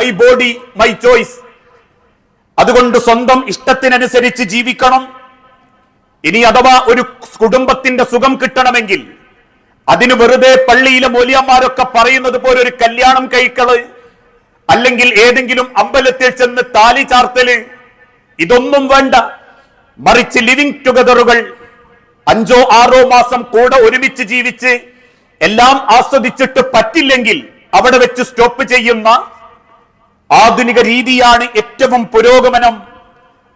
My body my choice അതുകൊണ്ട് സ്വന്തം ഇഷ്ടത്തിനനുസരിച്ച് ജീവിക്കണം. ഇനി അഥവാ ഒരു കുടുംബത്തിന്റെ സുഖം കിട്ടണമെങ്കിൽ അതിന് വെറുതെ പള്ളിയിലെ മൂല്യന്മാരൊക്കെ പറയുന്നത് പോലെ ഒരു കല്യാണം കഴിക്കൾ അല്ലെങ്കിൽ ഏതെങ്കിലും അമ്പലത്തിൽ ചെന്ന് താലി ചാർത്തൽ ഇതൊന്നും വേണ്ട. മറിച്ച് ലിവിങ് ടുഗദറുകൾ അഞ്ചോ ആറോ മാസം കൂടെ ഒരുമിച്ച് ജീവിച്ച് എല്ലാം ആസ്വദിച്ചിട്ട് പറ്റില്ലെങ്കിൽ അവിടെ വെച്ച് സ്റ്റോപ്പ് ചെയ്യുന്ന ആധുനിക രീതിയാണ് ഏറ്റവും പുരോഗമനം.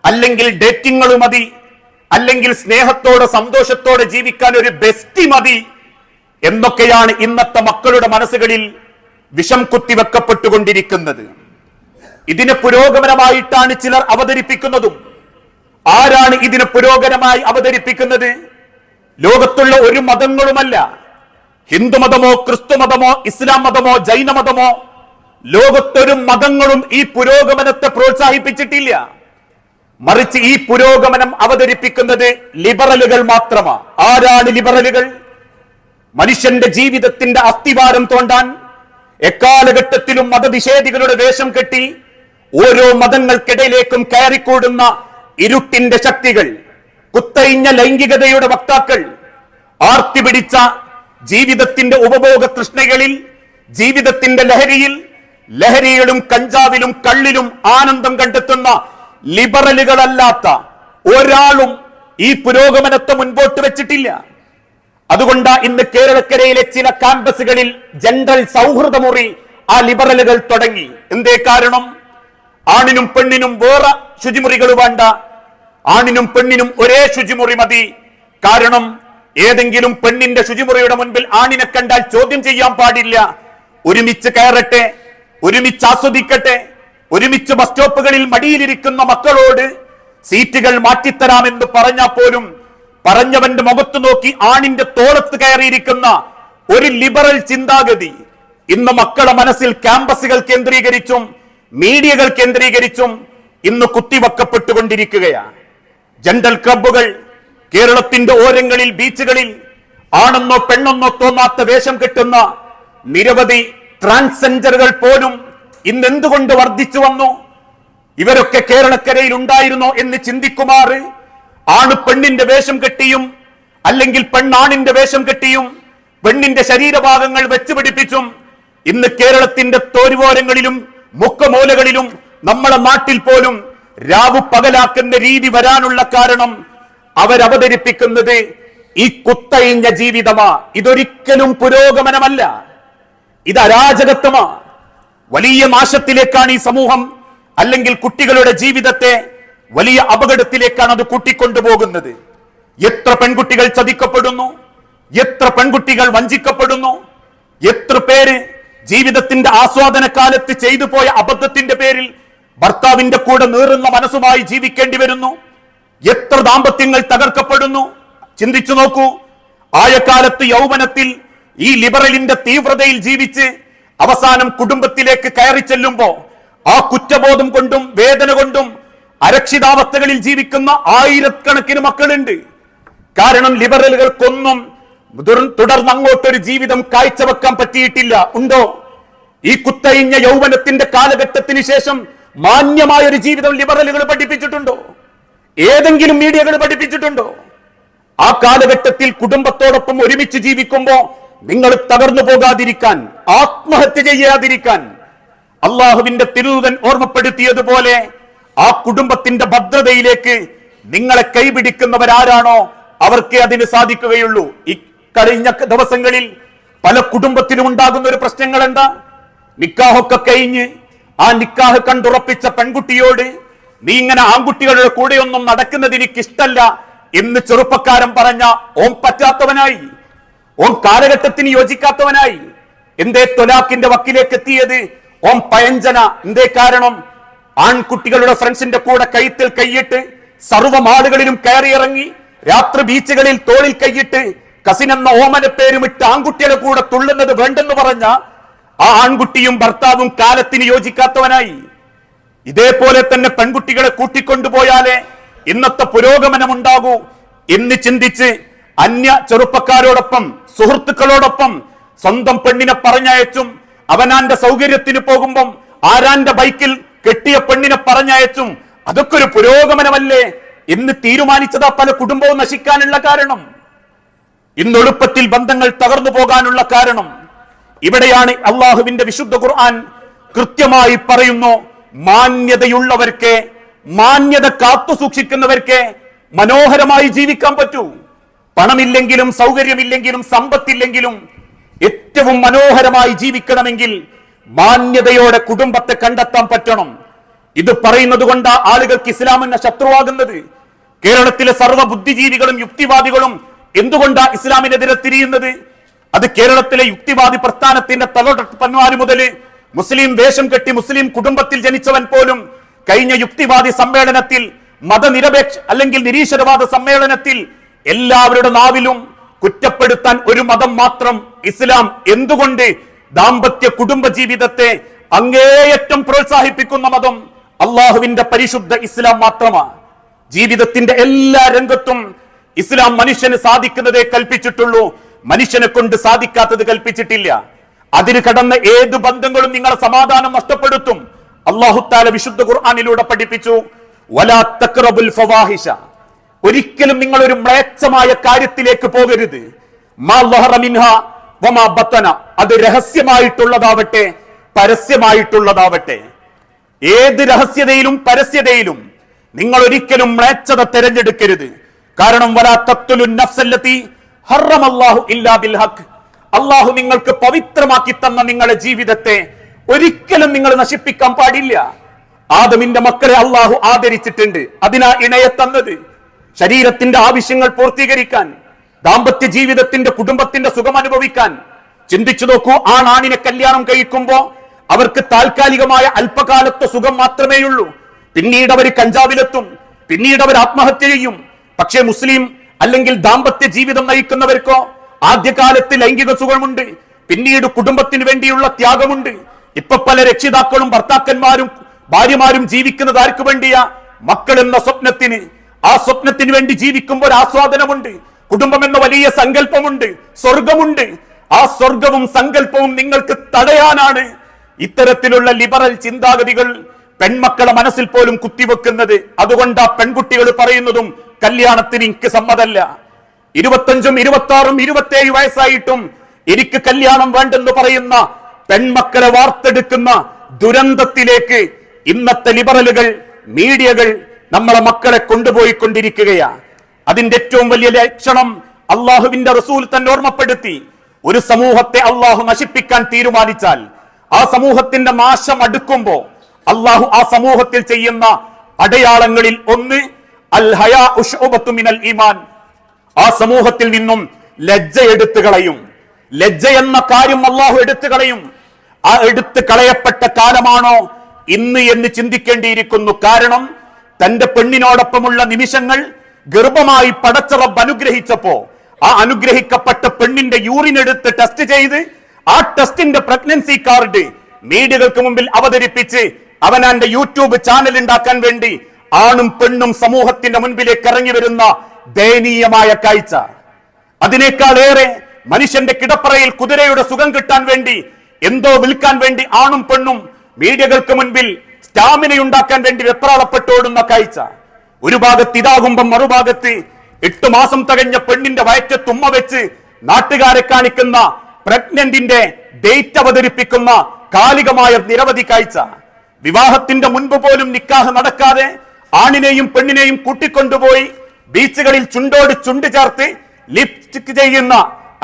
അല്ലെങ്കിൽ ഡേറ്റിങ്ങൾ മതി. അല്ലെങ്കിൽ സ്നേഹത്തോടെ സന്തോഷത്തോടെ ജീവിക്കാൻ ഒരു ബെസ്റ്റി മതി. എന്നൊക്കെയാണ് ഇന്നത്തെ മക്കളുടെ മനസ്സുകളിൽ വിഷം കുത്തിവെക്കപ്പെട്ടുകൊണ്ടിരിക്കുന്നത് ഇതിന് പുരോഗമനമായിട്ടാണ് ചിലർ അവതരിപ്പിക്കുന്നതും. ആരാണ് ഇതിന് പുരോഗമനമായി അവതരിപ്പിക്കുന്നത്? ലോകത്തുള്ള ഒരു മതങ്ങളുമല്ല. ഹിന്ദുമതമോ ക്രിസ്തുമതമോ ഇസ്ലാം മതമോ ജൈനമതമോ ലോകത്തൊരു മതങ്ങളും ഈ പുരോഗമനത്തെ പ്രോത്സാഹിപ്പിച്ചിട്ടില്ല. മറിച്ച് ഈ പുരോഗമനം അവതരിപ്പിക്കുന്നത് ലിബറലുകൾ മാത്രമാണ് ആരാണ് ലിബറലുകൾ? മനുഷ്യന്റെ ജീവിതത്തിന്റെ അസ്ഥിവാരം തോണ്ടാൻ എക്കാലഘട്ടത്തിലും മതനിഷേധികളുടെ വേഷം കെട്ടി ഓരോ മതങ്ങൾക്കിടയിലേക്കും കയറിക്കൂടുന്ന ഇരുട്ടിന്റെ ശക്തികൾ കുത്തയിഞ്ഞ ലൈംഗികതയുടെ വക്താക്കൾ ആർത്തി പിടിച്ച ജീവിതത്തിന്റെ ഉപഭോഗ തൃഷ്ണകളിൽ ജീവിതത്തിന്റെ ലഹരിയിൽ ലഹരിയിലും കഞ്ചാവിലും കള്ളിലും ആനന്ദം കണ്ടെത്തുന്ന ലിബറലുകളല്ലാത്ത ഒരാളും ഈ പുരോഗമനത്തെ മുൻപോട്ട് വെച്ചിട്ടില്ല. അതുകൊണ്ട് ഇന്ന് കേരളക്കരയിലെ ചില ക്യാമ്പസുകളിൽ ജനറൽ സൗഹൃദമുറി ആ ലിബറലുകൾ തുടങ്ങി. എന്തേ കാരണം? ആണിനും പെണ്ണിനും വേറെ ശുചിമുറികൾ വേണ്ട. ആണിനും പെണ്ണിനും ഒരേ ശുചിമുറി മതി. കാരണം ഏതെങ്കിലും പെണ്ണിന്റെ ശുചിമുറിയുടെ മുൻപിൽ ആണിനെ കണ്ടാൽ ചോദ്യം ചെയ്യാൻ പാടില്ല. ഒരുമിച്ച് കയറട്ടെ. ഒരുമിച്ച് ആസ്വദിക്കട്ടെ. ഒരുമിച്ച് ബസ് സ്റ്റോപ്പുകളിൽ മടിയിലിരിക്കുന്ന മക്കളോട് സീറ്റുകൾ മാറ്റിത്തരാമെന്ന് പറഞ്ഞാൽ പോലും പറഞ്ഞവന്റെ മുഖത്ത് നോക്കി ആണിന്റെ തോളത്ത് കയറിയിരിക്കുന്ന ഒരു ലിബറൽ ചിന്താഗതി. ഇന്ന് മക്കളെ മനസ്സിൽ ക്യാമ്പസുകൾ കേന്ദ്രീകരിച്ചും മീഡിയകൾ കേന്ദ്രീകരിച്ചും ഇന്ന് കുത്തിവെക്കപ്പെട്ടുകൊണ്ടിരിക്കുകയാണ്. ജനറൽ ക്ലബ്ബുകൾ കേരളത്തിന്റെ ഓരങ്ങളിൽ ബീച്ചുകളിൽ ആണെന്നോ പെണ്ണെന്നോ തോന്നാത്ത വേഷം കെട്ടുന്ന നിരവധി ട്രാൻസ്ജെൻഡറുകൾ പോലും ഇന്ന് എന്തുകൊണ്ട് വർദ്ധിച്ചു വന്നു? ഇവരൊക്കെ കേരളക്കരയിൽ ഉണ്ടായിരുന്നോ എന്ന് ചിന്തിക്കുമാർ ആണ് പെണ്ണിന്റെ വേഷം കെട്ടിയും അല്ലെങ്കിൽ പെണ്ണാണിന്റെ വേഷം കെട്ടിയും പെണ്ണിന്റെ ശരീരഭാഗങ്ങൾ വെച്ചുപിടിപ്പിച്ചും ഇന്ന് കേരളത്തിന്റെ തോരുവോരങ്ങളിലും മുക്കമൂലകളിലും നമ്മളെ നാട്ടിൽ പോലും രാവു പകലാക്കുന്ന രീതി വരാനുള്ള കാരണം അവരവതരിപ്പിക്കുന്നത് ഈ കുത്തഴിഞ്ഞ ജീവിതമാ. ഇതൊരിക്കലും പുരോഗമനമല്ല. ഇത് അരാജകത്വമാ. വലിയ നാശത്തിലേക്കാണ് ഈ സമൂഹം അല്ലെങ്കിൽ കുട്ടികളുടെ ജീവിതത്തെ വലിയ അപകടത്തിലേക്കാണ് അത് കൂട്ടിക്കൊണ്ടുപോകുന്നത്. എത്ര പെൺകുട്ടികൾ ചതിക്കപ്പെടുന്നു എത്ര പെൺകുട്ടികൾ വഞ്ചിക്കപ്പെടുന്നു എത്ര പേര് ജീവിതത്തിന്റെ ആസ്വാദന കാലത്ത് ചെയ്തു പോയ അബദ്ധത്തിന്റെ പേരിൽ ഭർത്താവിന്റെ കൂടെ നീറുന്ന മനസ്സുമായി ജീവിക്കേണ്ടി വരുന്നു എത്ര ദാമ്പത്യങ്ങൾ തകർക്കപ്പെടുന്നു. ചിന്തിച്ചു നോക്കൂ ആയക്കാലത്ത് യൗവനത്തിൽ ഈ ലിബറലിന്റെ തീവ്രതയിൽ ജീവിച്ച് അവസാനം കുടുംബത്തിലേക്ക് കയറി ചെല്ലുമ്പോ ആ കുറ്റബോധം കൊണ്ടും വേദന കൊണ്ടും അരക്ഷിതാവസ്ഥകളിൽ ജീവിക്കുന്ന ആയിരക്കണക്കിന് മക്കളുണ്ട്. കാരണം ലിബറലുകൾക്കൊന്നും തുടർ- തുടർന്ന് അങ്ങോട്ടൊരു ജീവിതം കാഴ്ചവെക്കാൻ പറ്റിയിട്ടില്ല. ഉണ്ടോ? ഈ കുത്തയിഞ്ഞ യൗവനത്തിന്റെ കാലഘട്ടത്തിന് ശേഷം മാന്യമായ ഒരു ജീവിതം ലിബറലുകൾ പഠിപ്പിച്ചിട്ടുണ്ടോ? ഏതെങ്കിലും മീഡിയകൾ പഠിപ്പിച്ചിട്ടുണ്ടോ? ആ കാലഘട്ടത്തിൽ കുടുംബത്തോടൊപ്പം ഒരുമിച്ച് ജീവിക്കുമ്പോ നിങ്ങൾ തകർന്നു പോകാതിരിക്കാൻ ആത്മഹത്യ ചെയ്യാതിരിക്കാൻ അള്ളാഹുവിന്റെ തിരുതൻ ഓർമ്മപ്പെടുത്തിയതുപോലെ ആ കുടുംബത്തിന്റെ ഭദ്രതയിലേക്ക് നിങ്ങളെ കൈപിടിക്കുന്നവരാരാണോ അവർക്ക് അതിന് സാധിക്കുകയുള്ളൂ. ഈ കഴിഞ്ഞ ദിവസങ്ങളിൽ പല കുടുംബത്തിനും ഉണ്ടാകുന്ന ഒരു പ്രശ്നങ്ങൾ എന്താ നിക്കാഹൊക്കെ കഴിഞ്ഞ് ആ നിക്കാഹ് കണ്ടുറപ്പിച്ച പെൺകുട്ടിയോട് നീ ഇങ്ങനെ ആൺകുട്ടികളുടെ കൂടെയൊന്നും നടക്കുന്നത് എനിക്കിഷ്ടല്ല എന്ന് ചെറുപ്പക്കാരൻ പറഞ്ഞ ഓം പറ്റാത്തവനായി. ഓം കാലഘട്ടത്തിന് യോജിക്കാത്തവനായി എന്തേ തൊലാക്കിന്റെ വക്കിലേക്ക് എത്തിയത് ഓം പയഞ്ചന എന്തേ കാരണം? ആൺകുട്ടികളുടെ ഫ്രണ്ട്സിന്റെ കൂടെ കയ്യത്തിൽ കൈയിട്ട് സർവമാളുകളിലും കയറിയിറങ്ങി രാത്രി ബീച്ചുകളിൽ തോളിൽ കൈയിട്ട് കസിൻ എന്ന ഓമന പേരുമിട്ട് ആൺകുട്ടിയുടെ കൂടെ തുള്ളുന്നത് വേണ്ടെന്ന് പറഞ്ഞ ആ ആൺകുട്ടിയും ഭർത്താവും കാലത്തിന് യോജിക്കാത്തവനായി. ഇതേപോലെ തന്നെ പെൺകുട്ടികളെ കൂട്ടിക്കൊണ്ടുപോയാലേ ഇന്നത്തെ പുരോഗമനം ഉണ്ടാകൂ എന്ന് ചിന്തിച്ച് അന്യ ചെറുപ്പക്കാരോടൊപ്പം സുഹൃത്തുക്കളോടൊപ്പം സ്വന്തം പെണ്ണിനെ പറഞ്ഞയച്ചും അവനാന്റെ സൗകര്യത്തിന് പോകുമ്പം ആരാന്റെ ബൈക്കിൽ കെട്ടിയ പെണ്ണിനെ പറഞ്ഞയച്ചും അതൊക്കെ ഒരു പുരോഗമനമല്ലേ? എന്ന് തീരുമാനിച്ചതാ പല കുടുംബവും നശിക്കാനുള്ള കാരണം. ഇന്ന് എളുപ്പത്തിൽ ബന്ധങ്ങൾ തകർന്നു പോകാനുള്ള കാരണം. ഇവിടെയാണ് അള്ളാഹുവിന്റെ വിശുദ്ധ ഖുർആൻ കൃത്യമായി പറയുന്നു മാന്യതയുള്ളവർക്ക് മാന്യത കാത്തു സൂക്ഷിക്കുന്നവർക്ക് മനോഹരമായി ജീവിക്കാൻ പറ്റൂ. പണമില്ലെങ്കിലും സൗകര്യമില്ലെങ്കിലും സമ്പത്തില്ലെങ്കിലും ഏറ്റവും മനോഹരമായി ജീവിക്കണമെങ്കിൽ മാന്യതയോടെ കുടുംബത്തെ കണ്ടെത്താൻ പറ്റണം. ഇത് പറയുന്നത് കൊണ്ട് ആളുകൾക്ക് ഇസ്ലാമിന്റെ ശത്രുവാകുന്നത്. കേരളത്തിലെ സർവ ബുദ്ധിജീവികളും യുക്തിവാദികളും എന്തുകൊണ്ടാ ഇസ്ലാമിനെതിരെ തിരിയുന്നത്? അത് കേരളത്തിലെ യുക്തിവാദി പ്രസ്ഥാനത്തിന്റെ തലൊട്ടപ്പന്മാര് മുതൽ മുസ്ലിം വേഷം കെട്ടി മുസ്ലിം കുടുംബത്തിൽ ജനിച്ചവൻ പോലും കഴിഞ്ഞ യുക്തിവാദി സമ്മേളനത്തിൽ മതനിരപേക്ഷ അല്ലെങ്കിൽ നിരീശ്വരവാദ സമ്മേളനത്തിൽ എല്ലാവരുടെ നാവിലും കുറ്റപ്പെടുത്താൻ ഒരു മതം മാത്രം ഇസ്ലാം എന്തുകൊണ്ട് ദാമ്പത്യ കുടുംബ ജീവിതത്തെ അങ്ങേയറ്റം പ്രോത്സാഹിപ്പിക്കുന്ന മതം അള്ളാഹുവിന്റെ പരിശുദ്ധ ഇസ്ലാം മാത്രമാണ്. ജീവിതത്തിന്റെ എല്ലാ രംഗത്തും ഇസ്ലാം മനുഷ്യന് സാധിക്കുന്നതേ കൽപ്പിച്ചിട്ടുള്ളൂ. മനുഷ്യനെ കൊണ്ട് സാധിക്കാത്തത് കൽപ്പിച്ചിട്ടില്ല. അതിന് കടന്ന ഏത് ബന്ധങ്ങളും നിങ്ങളെ സമാധാനം നഷ്ടപ്പെടുത്തും. അള്ളാഹുത്താല വിശുദ്ധ ഖുർആാനിലൂടെ പഠിപ്പിച്ചു ഫവാഹിഷ. ഒരിക്കലും നിങ്ങൾ ഒരു മ്ലേച്ഛമായ കാര്യത്തിലേക്ക് പോകരുത്. അത് രഹസ്യമായിട്ടുള്ളതാവട്ടെ പരസ്യമായിട്ടുള്ളതാവട്ടെ. ഏത് രഹസ്യതയിലും പരസ്യതയിലും നിങ്ങൾ ഒരിക്കലും മ്ലേച്ഛത തിരഞ്ഞെടുക്കരുത്. കാരണം അള്ളാഹു നിങ്ങൾക്ക് പവിത്രമാക്കി തന്ന നിങ്ങളുടെ ജീവിതത്തെ ഒരിക്കലും നിങ്ങൾ നശിപ്പിക്കാൻ പാടില്ല. ആദമിന്റെ മക്കളെ അള്ളാഹു ആദരിച്ചിട്ടുണ്ട്. അതിനാ ഇണയെ തന്നത്. ശരീരത്തിന്റെ ആവശ്യങ്ങൾ പൂർത്തീകരിക്കാൻ ദാമ്പത്യ ജീവിതത്തിന്റെ കുടുംബത്തിന്റെ സുഖം അനുഭവിക്കാൻ. ചിന്തിച്ചു നോക്കൂ ആ ആണാണിനെ കല്യാണം കഴിക്കുമ്പോ അവർക്ക് താൽക്കാലികമായ അല്പകാലത്തെ സുഖം മാത്രമേയുള്ളൂ പിന്നീട് അവർ കഞ്ചാവിലെത്തും പിന്നീട് അവർ ആത്മഹത്യ ചെയ്യും. പക്ഷേ മുസ്ലിം അല്ലെങ്കിൽ ദാമ്പത്യ ജീവിതം നയിക്കുന്നവർക്കോ ആദ്യകാലത്ത് ലൈംഗിക സുഖമുണ്ട് പിന്നീട് കുടുംബത്തിന് വേണ്ടിയുള്ള ത്യാഗമുണ്ട്. ഇപ്പൊ പല രക്ഷിതാക്കളും ഭർത്താക്കന്മാരും ഭാര്യമാരും ജീവിക്കുന്നത് ആർക്കു വേണ്ടിയാ? മക്കൾ എന്ന സ്വപ്നത്തിന്. ആ സ്വപ്നത്തിന് വേണ്ടി ജീവിക്കുമ്പോൾ ആസ്വാദനമുണ്ട്. കുടുംബം എന്ന വലിയ സങ്കല്പമുണ്ട്. സ്വർഗമുണ്ട്. ആ സ്വർഗവും സങ്കല്പവും നിങ്ങൾക്ക് തടയാനാണ് ഇത്തരത്തിലുള്ള ലിബറൽ ചിന്താഗതികൾ പെൺമക്കളെ മനസ്സിൽ പോലും കുത്തിവെക്കുന്നത്. അതുകൊണ്ട് ആ പെൺകുട്ടികൾ പറയുന്നതും കല്യാണത്തിന് എനിക്ക് സമ്മതല്ല. ഇരുപത്തഞ്ചും ഇരുപത്തി ആറും ഇരുപത്തേഴ് വയസ്സായിട്ടും എനിക്ക് കല്യാണം വേണ്ടെന്ന് പറയുന്ന പെൺമക്കളെ വാർത്തെടുക്കുന്ന ദുരന്തത്തിലേക്ക് ഇന്നത്തെ ലിബറലുകൾ മീഡിയകൾ നമ്മളെ മക്കളെ കൊണ്ടുപോയിക്കൊണ്ടിരിക്കുകയാണ്. അതിന്റെ ഏറ്റവും വലിയ ലക്ഷണം അള്ളാഹുവിന്റെ റസൂൽ തന്നെ ഓർമ്മപ്പെടുത്തി. ഒരു സമൂഹത്തെ അള്ളാഹു നശിപ്പിക്കാൻ തീരുമാനിച്ചാൽ ആ സമൂഹത്തിന്റെ നാശം അടുക്കുമ്പോ അള്ളാഹു ആ സമൂഹത്തിൽ ചെയ്യുന്ന അടയാളങ്ങളിൽ ഒന്ന് അൽ മിനൽ ഈമാൻ. ആ സമൂഹത്തിൽ നിന്നും ലജ്ജ എടുത്തു കളയും. ലജ്ജ എന്ന കാര്യം അള്ളാഹു എടുത്തു കളയും. ആ എടുത്തു കളയപ്പെട്ട കാലമാണോ? ഇന്ന് എന്ന് ചിന്തിക്കേണ്ടിയിരിക്കുന്നു. കാരണം തന്റെ പെണ്ണിനോടൊപ്പമുള്ള നിമിഷങ്ങൾ ഗർഭമായി പടച്ചറബ് അനുഗ്രഹിച്ചപ്പോ ആ അനുഗ്രഹിക്കപ്പെട്ട പെണ്ണിന്റെ യൂറിൻ എടുത്ത് ടെസ്റ്റ് ചെയ്ത് ആ ടെസ്റ്റിന്റെ പ്രഗ്നൻസി കാർഡ് മീഡിയകൾക്ക് മുമ്പിൽ അവതരിപ്പിച്ച് അവനാന്റെ യൂട്യൂബ് ചാനൽ ഉണ്ടാക്കാൻ വേണ്ടി ആണും പെണ്ണും സമൂഹത്തിന്റെ മുൻപിലേക്ക് ഇറങ്ങി വരുന്ന ദയനീയമായ കാഴ്ച. അതിനേക്കാൾ ഏറെ മനുഷ്യന്റെ കിടപ്പറയിൽ കുതിരയുടെ സുഖം കിട്ടാൻ വേണ്ടി എന്തോ വിൽക്കാൻ വേണ്ടി ആണും പെണ്ണും മീഡിയകൾക്ക് മുൻപിൽ സ്റ്റാമിന ഉണ്ടാക്കാൻ വേണ്ടി വെപ്രാളപ്പെട്ടോടുന്ന കാഴ്ച. ഒരു ഭാഗത്ത് ഇതാകുമ്പം മറുഭാഗത്ത് എട്ടു മാസം തകഞ്ഞ പെണ്ണിന്റെ വയറ്റ് തുമ്മ വെച്ച് നാട്ടുകാരെ കാണിക്കുന്ന പ്രഗ്നന്റിന്റെ ഡേറ്റ് അവതരിപ്പിക്കുന്ന കാലികമായ നിരവധി കാഴ്ച. വിവാഹത്തിന്റെ മുൻപ് പോലും നിക്കാഹ് നടക്കാതെ ആണിനെയും പെണ്ണിനെയും കൂട്ടിക്കൊണ്ടുപോയി ബീച്ചുകളിൽ ചുണ്ടോട് ചുണ്ട് ചേർത്ത് ലിപ്സ്റ്റിക് ചെയ്യുന്ന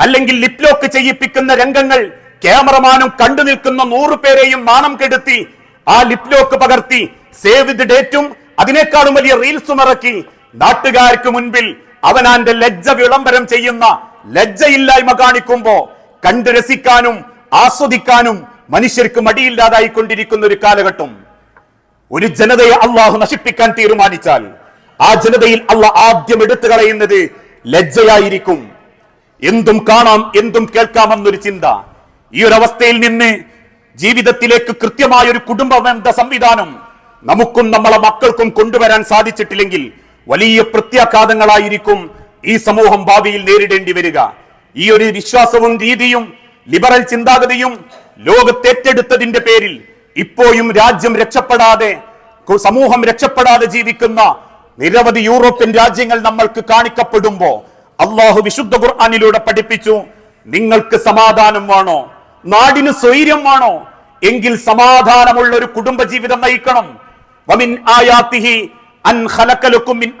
അല്ലെങ്കിൽ ലിപ് ലോക്ക് ചെയ്യിപ്പിക്കുന്ന രംഗങ്ങൾ ക്യാമറമാനും കണ്ടു നിൽക്കുന്ന നൂറുപേരെയും നാണം കെടുത്തി ആ ലിപ് ലോക്ക് പകർത്തി സേവ് ദി ഡേറ്റും അതിനേക്കാളും വലിയ റീൽസും ഇറക്കി. നാട്ടുകാർക്ക് മുൻപിൽ അവനാന്റെ ലജ്ജ വിളംബരം ചെയ്യുന്ന ലജ്ജയില്ലായ്മ കാണിക്കുമ്പോ കണ്ടു രസിക്കാനും ആസ്വദിക്കാനും മനുഷ്യർക്ക് മടിയില്ലാതായി കൊണ്ടിരിക്കുന്ന ഒരു കാലഘട്ടം. ഒരു ജനതയെ അള്ളാഹു നശിപ്പിക്കാൻ തീരുമാനിച്ചാൽ ആ ജനതയിൽ അള്ള ആദ്യം എടുത്തു കളയുന്നത് ലജ്ജയായിരിക്കും. എന്തും കാണാം എന്തും കേൾക്കാമെന്നൊരു ചിന്ത ഈ ഒരു അവസ്ഥയിൽ നിന്ന് ജീവിതത്തിലേക്ക് കൃത്യമായ ഒരു കുടുംബ ബന്ധ സംവിധാനം നമുക്കും നമ്മളെ മക്കൾക്കും കൊണ്ടുവരാൻ സാധിച്ചിട്ടില്ലെങ്കിൽ വലിയ പ്രത്യാഘാതങ്ങളായിരിക്കും ഈ സമൂഹം ഭാവിയിൽ നേരിടേണ്ടി വരിക. ഈ ഒരു വിശ്വാസവും രീതിയും ലിബറൽ ചിന്താഗതിയും ലോകത്തേറ്റെടുത്തതിന്റെ പേരിൽ ഇപ്പോഴും രാജ്യം രക്ഷപ്പെടാതെ സമൂഹം രക്ഷപ്പെടാതെ ജീവിക്കുന്ന നിരവധി യൂറോപ്യൻ രാജ്യങ്ങൾ നമ്മൾക്ക് കാണിക്കപ്പെടുമ്പോ അള്ളാഹു വിശുദ്ധ ഖുർആാനിലൂടെ പഠിപ്പിച്ചു നിങ്ങൾക്ക് സമാധാനം വേണോ? നാടിന് സ്വൈര്യം വേണോ എങ്കിൽ സമാധാനമുള്ള ഒരു കുടുംബ ജീവിതം നയിക്കണം. വമിൻ ആയാത്തിഹി അൻ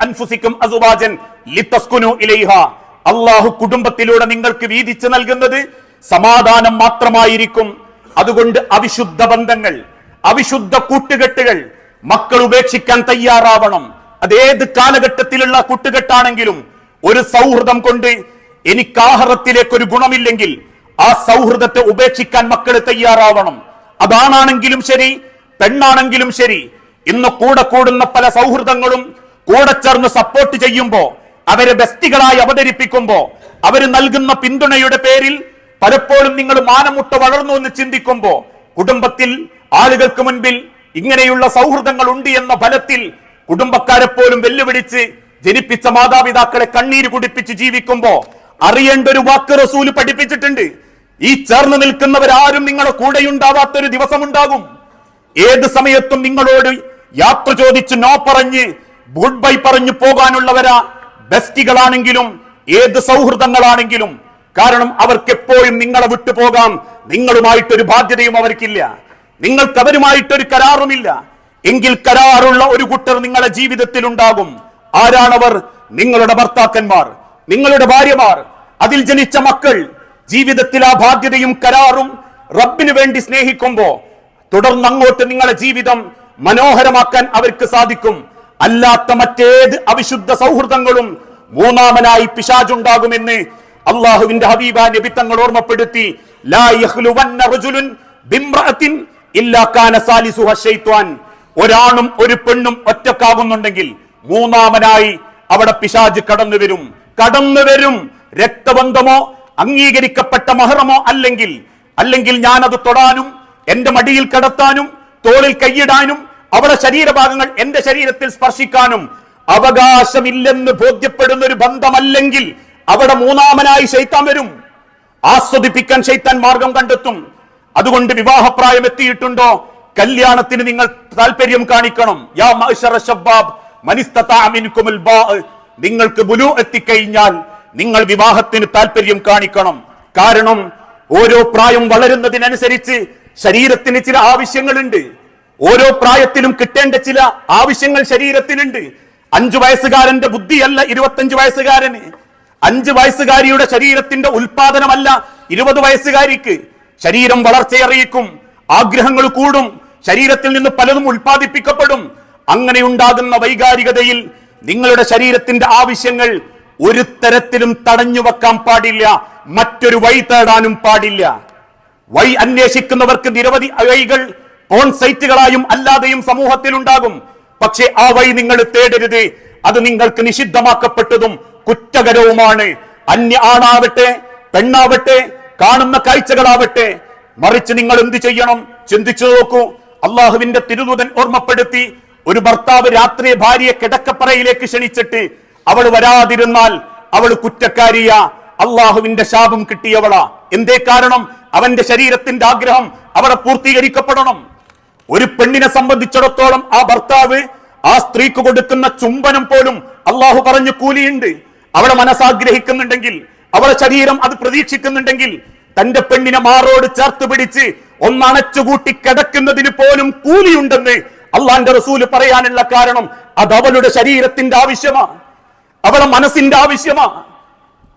അൻഫുസിക്കും അള്ളാഹു കുടുംബത്തിലൂടെ നിങ്ങൾക്ക് വീതിച്ചു നൽകുന്നത് സമാധാനം മാത്രമായിരിക്കും. അതുകൊണ്ട് അവിശുദ്ധ ബന്ധങ്ങൾ അവിശുദ്ധ കൂട്ടുകെട്ടുകൾ മക്കൾ ഉപേക്ഷിക്കാൻ തയ്യാറാവണം. അതേത് കാലഘട്ടത്തിലുള്ള കൂട്ടുകെട്ടാണെങ്കിലും ഒരു സൗഹൃദം കൊണ്ട് എനിക്ക് ഒരു ഗുണമില്ലെങ്കിൽ ആ സൗഹൃദത്തെ ഉപേക്ഷിക്കാൻ മക്കൾ തയ്യാറാവണം. അതാണാണെങ്കിലും ശരി പെണ്ണാണെങ്കിലും ശരി. ഇന്ന് കൂടെ കൂടുന്ന പല സൗഹൃദങ്ങളും കൂടെ ചേർന്ന് സപ്പോർട്ട് ചെയ്യുമ്പോ അവരെ ബസ്തികളായി അവതരിപ്പിക്കുമ്പോ അവർ നൽകുന്ന പിന്തുണയുടെ പേരിൽ പലപ്പോഴും നിങ്ങൾ മാനമുട്ട വളർന്നു എന്ന് ചിന്തിക്കുമ്പോ കുടുംബത്തിൽ ആളുകൾക്ക് മുൻപിൽ ഇങ്ങനെയുള്ള സൗഹൃദങ്ങൾ ഉണ്ട് എന്ന ഫലത്തിൽ കുടുംബക്കാരെ പോലും വെല്ലുവിളിച്ച് ജനിപ്പിച്ച മാതാപിതാക്കളെ കണ്ണീര് കുടിപ്പിച്ച് ജീവിക്കുമ്പോ അറിയേണ്ട ഒരു വാക്ക് റസൂൽ പഠിപ്പിച്ചിട്ടുണ്ട്. ഈ ചേർന്ന് നിൽക്കുന്നവരാരും നിങ്ങളുടെ കൂടെയുണ്ടാവാത്തൊരു ദിവസമുണ്ടാകും. ഏത് സമയത്തും നിങ്ങളോട് യാത്ര ചോദിച്ച് നോ പറഞ്ഞ് ഗുഡ് ബൈ പറഞ്ഞു പോകാനുള്ളവരാ. ബെസ്റ്റികളാണെങ്കിലും ഏത് സൗഹൃദങ്ങളാണെങ്കിലും. കാരണം അവർക്ക് എപ്പോഴും നിങ്ങളെ വിട്ടുപോകാം നിങ്ങളുമായിട്ടൊരു ബാധ്യതയും അവർക്കില്ല. നിങ്ങൾക്ക് അവരുമായിട്ടൊരു കരാറുമില്ല. എങ്കിൽ കരാറുള്ള ഒരു കൂട്ടർ നിങ്ങളുടെ ജീവിതത്തിൽ ഉണ്ടാകും ആരാണവർ? നിങ്ങളുടെ ഭർത്താക്കന്മാർ. നിങ്ങളുടെ ഭാര്യമാർ. അതിൽ ജനിച്ച മക്കൾ. ജീവിതത്തിൽ ആ ബാധ്യതയും കരാറും റബ്ബിന് വേണ്ടി സ്നേഹിക്കുമ്പോ തുടർന്ന് അങ്ങോട്ട് നിങ്ങളുടെ ജീവിതം മനോഹരമാക്കാൻ അവർക്ക് സാധിക്കും. അല്ലാത്ത മറ്റേത് അവിശുദ്ധ സൗഹൃദങ്ങളും മൂന്നാമനായി പിശാജുണ്ടാകുമെന്ന് അള്ളാഹുവിന്റെ ഹബീബ നബി തങ്ങൾ ഓർമ്മപ്പെടുത്തി. ഒരാണും ഒരു പെണ്ണും ഒറ്റക്കാകുന്നുണ്ടെങ്കിൽ മൂന്നാമനായി അവിടെ പിശാജ് കടന്നു വരും കടന്നു വരും രക്തബന്ധമോ അംഗീകരിക്കപ്പെട്ട മഹറമോ അല്ലെങ്കിൽ അല്ലെങ്കിൽ ഞാൻ അത് തൊടാനും എന്റെ മടിയിൽ കടത്താനും തോളിൽ കൈയിടാനും അവിടെ ശരീരഭാഗങ്ങൾ എന്റെ ശരീരത്തിൽ സ്പർശിക്കാനും അവകാശമില്ലെന്ന് ബോധ്യപ്പെടുന്ന ഒരു ബന്ധമല്ലെങ്കിൽ അവിടെ മൂന്നാമനായി ശൈത്താൻ വരും. ആസ്വദിപ്പിക്കാൻ ശൈത്താൻ മാർഗം കണ്ടെത്തും. അതുകൊണ്ട് വിവാഹപ്രായം എത്തിയിട്ടുണ്ടോ? കല്യാണത്തിന് നിങ്ങൾ താല്പര്യം കാണിക്കണം. നിങ്ങൾക്ക് ബുലു എത്തിക്കഴിഞ്ഞാൽ നിങ്ങൾ വിവാഹത്തിന് താല്പര്യം കാണിക്കണം. കാരണം ഓരോ പ്രായം വളരുന്നതിനനുസരിച്ച് ശരീരത്തിന് ചില ആവശ്യങ്ങളുണ്ട്. ഓരോ പ്രായത്തിലും കിട്ടേണ്ട ചില ആവശ്യങ്ങൾ ശരീരത്തിനുണ്ട്. അഞ്ചു വയസ്സുകാരന്റെ ബുദ്ധിയല്ല ഇരുപത്തഞ്ചു വയസ്സുകാരന്. അഞ്ച് വയസ്സുകാരിയുടെ ശരീരത്തിന്റെ ഉൽപാദനമല്ല ഇരുപത് വയസ്സുകാരിക്ക്. ശരീരം വളർച്ചയറിയിക്കും ആഗ്രഹങ്ങൾ കൂടും ശരീരത്തിൽ നിന്ന് പലതും ഉൽപ്പാദിപ്പിക്കപ്പെടും. അങ്ങനെ ഉണ്ടാകുന്ന വൈകാരികതയിൽ നിങ്ങളുടെ ശരീരത്തിന്റെ ആവശ്യങ്ങൾ ഒരു തരത്തിലും തടഞ്ഞു വെക്കാൻ പാടില്ല. മറ്റൊരു വഴി തേടാനും പാടില്ല. വഴി അന്വേഷിക്കുന്നവർക്ക് നിരവധി വഴികൾ ഓൺ സൈറ്റുകളായും അല്ലാതെയും സമൂഹത്തിൽ ഉണ്ടാകും പക്ഷേ ആ വഴി നിങ്ങൾ തേടരുത്. അത് നിങ്ങൾക്ക് നിഷിദ്ധമാക്കപ്പെട്ടതും കുറ്റകരവുമാണ്. അന്യ ആണാവട്ടെ പെണ്ണാവട്ടെ കാണുന്ന കാഴ്ചകളാവട്ടെ. മറിച്ച് നിങ്ങൾ എന്ത് ചെയ്യണം? ചിന്തിച്ചു നോക്കൂ. അള്ളാഹുവിന്റെ തിരുദൂതൻ ഓർമ്മപ്പെടുത്തി ഒരു ഭർത്താവ് രാത്രി ഭാര്യയെ കിടക്കപ്പറയിലേക്ക് ക്ഷണിച്ചിട്ട് അവൾ വരാതിരുന്നാൽ അവൾ കുറ്റക്കാരിയ. അള്ളാഹുവിന്റെ ശാപം കിട്ടിയവളാ. എന്തേ കാരണം? അവന്റെ ശരീരത്തിന്റെ ആഗ്രഹം അവിടെ പൂർത്തീകരിക്കപ്പെടണം. ഒരു പെണ്ണിനെ സംബന്ധിച്ചിടത്തോളം ആ ഭർത്താവ് ആ സ്ത്രീക്ക് കൊടുക്കുന്ന ചുംബനം പോലും അള്ളാഹു പറഞ്ഞു കൂലിയുണ്ട്. അവളെ മനസ്സാഗ്രഹിക്കുന്നുണ്ടെങ്കിൽ അവളെ ശരീരം അത് പ്രതീക്ഷിക്കുന്നുണ്ടെങ്കിൽ തന്റെ പെണ്ണിനെ മാറോട് ചേർത്ത് പിടിച്ച് ഒന്നണച്ചുകൂട്ടി കിടക്കുന്നതിന് പോലും കൂലിയുണ്ടെന്ന് അള്ളാന്റെ റസൂൽ പറയാനുള്ള കാരണം അത് അവളുടെ ശരീരത്തിന്റെ ആവശ്യമാ. അവളെ മനസ്സിന്റെ ആവശ്യമാണ്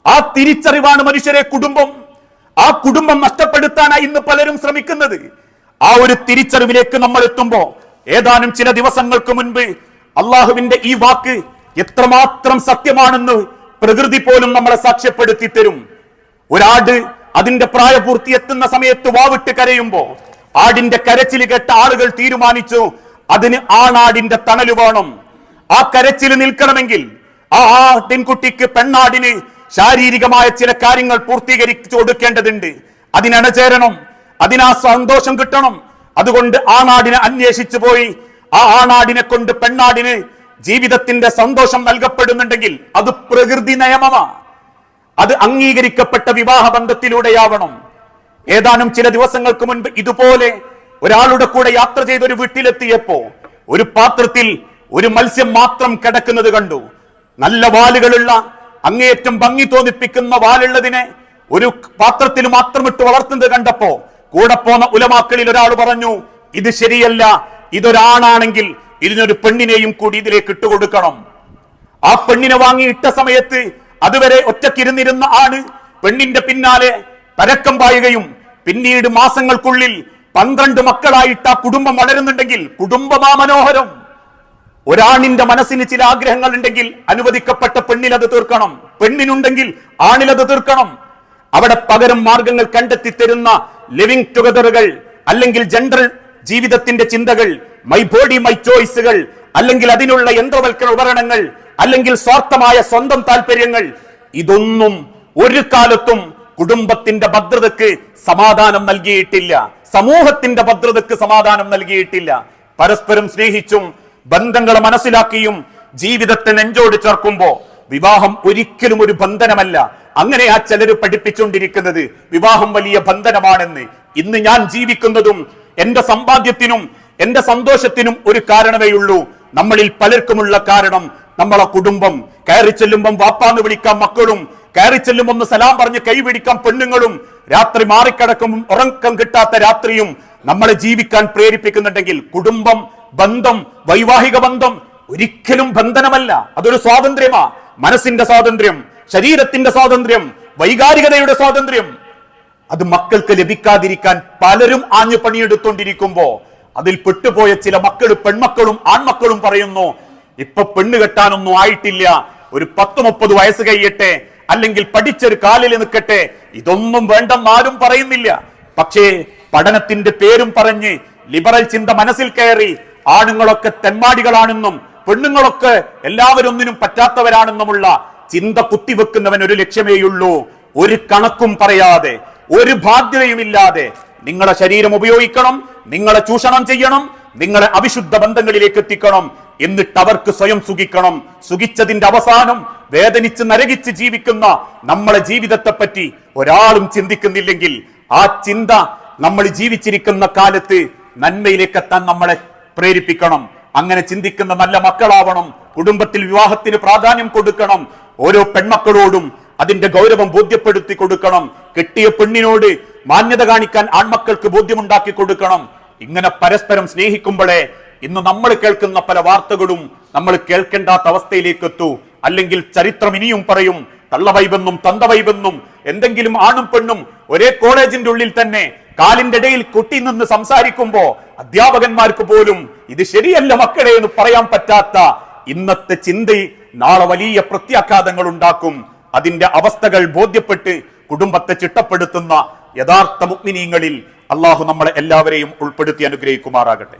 ആ തിരിച്ചറിവാണ് മനുഷ്യരെ കുടുംബം. ആ കുടുംബം നഷ്ടപ്പെടുത്താനായി ഇന്ന് പലരും ശ്രമിക്കുന്നത്. ആ ഒരു തിരിച്ചറിവിലേക്ക് നമ്മൾ എത്തുമ്പോൾ ഏതാനും ചില ദിവസങ്ങൾക്ക് മുൻപ് അള്ളാഹുവിന്റെ ഈ വാക്ക് എത്രമാത്രം സത്യമാണെന്ന് പ്രകൃതി പോലും നമ്മളെ സാക്ഷ്യപ്പെടുത്തി തരും. ഒരാട് അതിന്റെ പ്രായപൂർത്തി എത്തുന്ന സമയത്ത് വാവിട്ട് കരയുമ്പോ ആടിന്റെ കരച്ചിൽ കേട്ട ആളുകൾ തീരുമാനിച്ചു അതിന് ആണാടിന്റെ തണൽ വേണം. ആ കരച്ചിൽ നിൽക്കണമെങ്കിൽ ആ പെൺകുട്ടിക്ക് പെണ്ണാടിന് ശാരീരികമായ ചില കാര്യങ്ങൾ പൂർത്തീകരിച്ചു കൊടുക്കേണ്ടതുണ്ട്. അതിനണചേരണം അതിനാ സന്തോഷം കിട്ടണം. അതുകൊണ്ട് ആ നാടിനെ അന്വേഷിച്ചു പോയി. ആ ആണാടിനെ കൊണ്ട് പെണ്ണാടിന് ജീവിതത്തിന്റെ സന്തോഷം നൽകപ്പെടുന്നുണ്ടെങ്കിൽ അത് പ്രകൃതി നിയമമാ. അത് അംഗീകരിക്കപ്പെട്ട വിവാഹ ബന്ധത്തിലൂടെയാവണം. ഏതാനും ചില ദിവസങ്ങൾക്ക് മുൻപ് ഇതുപോലെ ഒരാളുടെ കൂടെ യാത്ര ചെയ്ത് ഒരു വീട്ടിലെത്തിയപ്പോ ഒരു പാത്രത്തിൽ ഒരു മത്സ്യം മാത്രം കിടക്കുന്നത് കണ്ടു. നല്ല വാലുകളുള്ള അങ്ങേയറ്റം ഭംഗി തോന്നിപ്പിക്കുന്ന വാലുള്ളതിനെ ഒരു പാത്രത്തിൽ മാത്രം ഇട്ട് വളർത്തുന്നത് കണ്ടപ്പോ കൂടെ പോന്ന ഉലമാക്കളിൽ ഒരാൾ പറഞ്ഞു ഇത് ശരിയല്ല ഇതൊരാണാണെങ്കിൽ ഇതിനൊരു പെണ്ണിനെയും കൂടി ഇതിലേക്ക് ഇട്ടുകൊടുക്കണം ആ പെണ്ണിനെ വാങ്ങി ഇട്ട സമയത്ത് അതുവരെ ഒറ്റക്കിരുന്നിരുന്ന ആണ് പെണ്ണിന്റെ പിന്നാലെ പരക്കം പായുകയും പിന്നീട് മാസങ്ങൾക്കുള്ളിൽ പന്ത്രണ്ട് മക്കളായിട്ട് ആ കുടുംബം വളരുന്നുണ്ടെങ്കിൽ കുടുംബമാ മനോഹരം. ഒരാണിന്റെ മനസ്സിന് ചില ആഗ്രഹങ്ങൾ ഉണ്ടെങ്കിൽ അനുവദിക്കപ്പെട്ട പെണ്ണിൽ അത് തീർക്കണം. പെണ്ണിനുണ്ടെങ്കിൽ ആണിൽ അത് തീർക്കണം. അവിടെ പകരം മാർഗങ്ങൾ കണ്ടെത്തി തരുന്ന ലിവിംഗ് ടുഗദറുകൾ അല്ലെങ്കിൽ ജെൻഡർ ജീവിതത്തിന്റെ ചിന്തകൾ മൈ ബോഡി മൈ ചോയ്സുകൾ അല്ലെങ്കിൽ അതിനുള്ള യന്ത്രവൽക്കരണ ഉപകരണങ്ങൾ അല്ലെങ്കിൽ സ്വാർത്ഥമായ സ്വന്തം താല്പര്യങ്ങൾ ഇതൊന്നും ഒരു കാലത്തും കുടുംബത്തിന്റെ ഭദ്രതയ്ക്ക് സമാധാനം നൽകിയിട്ടില്ല. സമൂഹത്തിന്റെ ഭദ്രതയ്ക്ക് സമാധാനം നൽകിയിട്ടില്ല. പരസ്പരം സ്നേഹിച്ചും ബന്ധങ്ങളെ മനസ്സിലാക്കിയും ജീവിതത്തെ നെഞ്ചോട് ചേർക്കുമ്പോ വിവാഹം ഒരിക്കലും ഒരു ബന്ധനമല്ല. അങ്ങനെ ആ ചിലര് പഠിപ്പിച്ചുകൊണ്ടിരിക്കുന്നത് വിവാഹം വലിയ ബന്ധനമാണെന്ന്. ഇന്ന് ഞാൻ ജീവിക്കുന്നതും എന്റെ സമ്പാദ്യത്തിനും എന്റെ സന്തോഷത്തിനും ഒരു കാരണമേ ഉള്ളൂ. നമ്മളിൽ പലർക്കുമുള്ള കാരണം നമ്മളെ കുടുംബം. കയറി ചെല്ലുമ്പം വാപ്പാന്ന് വിളിക്കാൻ മക്കളും. കയറി ചെല്ലുമ്പോ ഒന്ന് സലാം പറഞ്ഞ് കൈ പിടിക്കാൻ പെണ്ണുങ്ങളും. രാത്രി മാറിക്കിടക്കും ഉറക്കം കിട്ടാത്ത രാത്രിയും നമ്മളെ ജീവിക്കാൻ പ്രേരിപ്പിക്കുന്നുണ്ടെങ്കിൽ കുടുംബം ബന്ധം വൈവാഹിക ബന്ധം ഒരിക്കലും ബന്ധനമല്ല. അതൊരു സ്വാതന്ത്ര്യമാ. മനസ്സിന്റെ സ്വാതന്ത്ര്യം ശരീരത്തിന്റെ സ്വാതന്ത്ര്യം വൈകാരികതയുടെ സ്വാതന്ത്ര്യം. അത് മക്കൾക്ക് ലഭിക്കാതിരിക്കാൻ പലരും ആഞ്ഞു പണിയെടുത്തോണ്ടിരിക്കുമ്പോ അതിൽ പെട്ടുപോയ ചില മക്കൾ പെൺമക്കളും ആൺമക്കളും പറയുന്നു ഇപ്പൊ പെണ്ണ് കെട്ടാനൊന്നും ആയിട്ടില്ല. ഒരു പത്ത് മുപ്പത് വയസ്സ് കഴിയട്ടെ. അല്ലെങ്കിൽ പഠിച്ചൊരു കാലിൽ നിൽക്കട്ടെ. ഇതൊന്നും വേണ്ടെന്ന് ആരും പറയുന്നില്ല. പക്ഷേ പഠനത്തിന്റെ പേരും പറഞ്ഞ് ലിബറൽ ചിന്ത മനസ്സിൽ കയറി ആണുങ്ങളൊക്കെ തെന്മാടികളാണെന്നും പെണ്ണുങ്ങളൊക്കെ എല്ലാവരും ഒന്നിനും പറ്റാത്തവരാണെന്നുമുള്ള ചിന്ത കുത്തിവെക്കുന്നവൻ ഒരു ലക്ഷ്യമേയുള്ളൂ. ഒരു കണക്കും പറയാതെ ഒരു ബാധ്യതയുമില്ലാതെ നിങ്ങളെ ശരീരം ഉപയോഗിക്കണം നിങ്ങളെ ചൂഷണം ചെയ്യണം നിങ്ങളെ അവിശുദ്ധ ബന്ധങ്ങളിലേക്ക് എത്തിക്കണം എന്നിട്ട് അവർക്ക് സ്വയം സുഖിക്കണം. സുഖിച്ചതിന്റെ അവസാനം വേദനിച്ച് നരകിച്ച് ജീവിക്കുന്ന നമ്മളെ ജീവിതത്തെ പറ്റി ഒരാളും ചിന്തിക്കുന്നില്ലെങ്കിൽ ആ ചിന്ത നമ്മൾ ജീവിച്ചിരിക്കുന്ന കാലത്ത് നന്മയിലേക്ക് എത്താൻ നമ്മളെ പ്രേരിപ്പിക്കണം. അങ്ങനെ ചിന്തിക്കുന്ന നല്ല മക്കളാവണം. കുടുംബത്തിൽ വിവാഹത്തിന് പ്രാധാന്യം കൊടുക്കണം. ഓരോ പെൺമക്കളോടും അതിന്റെ ഗൗരവം ബോധ്യപ്പെടുത്തി കൊടുക്കണം. കെട്ടിയ പെണ്ണിനോട് മാന്യത കാണിക്കാൻ ആൺമക്കൾക്ക് ബോധ്യമുണ്ടാക്കി കൊടുക്കണം. ഇങ്ങനെ പരസ്പരം സ്നേഹിക്കുമ്പോഴേ ഇന്ന് നമ്മൾ കേൾക്കുന്ന പല വാർത്തകളും നമ്മൾ കേൾക്കേണ്ടാത്ത അവസ്ഥയിലേക്ക് എത്തൂ അല്ലെങ്കിൽ ചരിത്രം ഇനിയും പറയും തള്ളവൈബെന്നും തന്തവൈബെന്നും എന്തെങ്കിലും ആണും പെണ്ണും ഒരേ കോളേജിന്റെ ഉള്ളിൽ തന്നെ കാലിന്റെ ഇടയിൽ കുട്ടി നിന്ന് സംസാരിക്കുമ്പോ അധ്യാപകന്മാർക്ക് പോലും ഇത് ശരിയല്ല മക്കളെ എന്ന് പറയാൻ പറ്റാത്ത ഇന്നത്തെ ചിന്ത നാളെ വലിയ പ്രത്യാഘാതങ്ങൾ ഉണ്ടാക്കും. അതിന്റെ അവസ്ഥകൾ ബോധ്യപ്പെട്ട് കുടുംബത്തെ ചിട്ടപ്പെടുത്തുന്ന യഥാർത്ഥ മുഗ്മിനീങ്ങളിൽ അള്ളാഹു നമ്മളെ എല്ലാവരെയും ഉൾപ്പെടുത്തി അനുഗ്രഹിക്കുമാറാകട്ടെ.